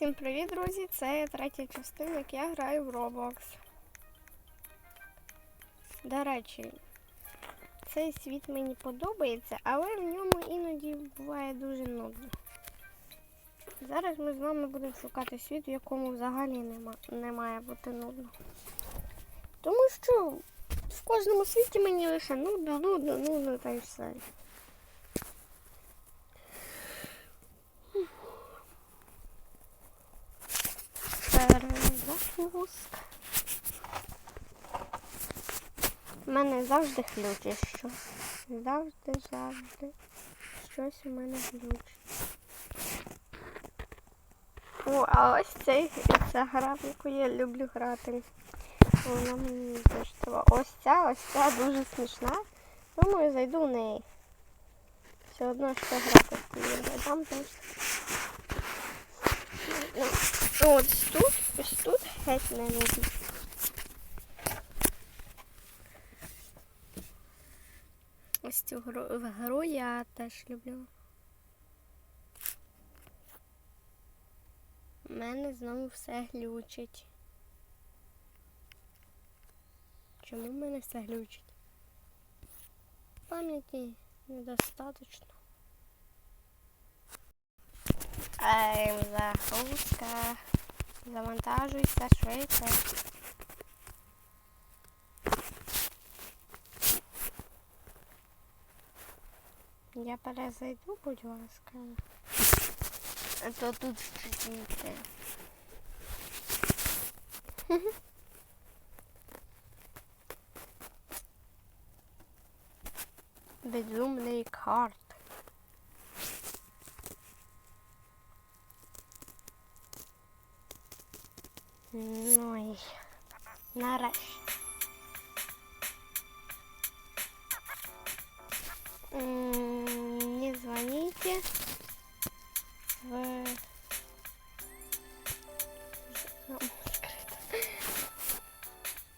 Всім привіт, друзі! Це третя частина, як я граю в Roblox. До речі, цей світ мені подобається, але в ньому іноді буває дуже нудно. Зараз ми з вами будемо шукати світ, в якому взагалі нема, не має бути нудно. Тому що в кожному світі мені лише нудно, нудно, нудно та й все. Перезапуск. У мене завжди глючить щось. Завжди, завжди. Щось у мене глючить. О, а ось цей, ця гра, в яку я люблю грати. Вона мені того. Ось ця, ось ця дуже смішна. Думаю, зайду в неї. Все одно що грати в ігри. Там теж. Ось тут, ось тут геть не нудно. Ось цю гру, гру я теж люблю. У мене знову все глючить. Чому в мене все глючить? Пам'яті недостаточно. Ем, загрузка. Завантажуйся швидше. Я перезайду, будь ласка. А то тут чекайте. Безумний карт. Ну і нарешті. Не звоните. Вы...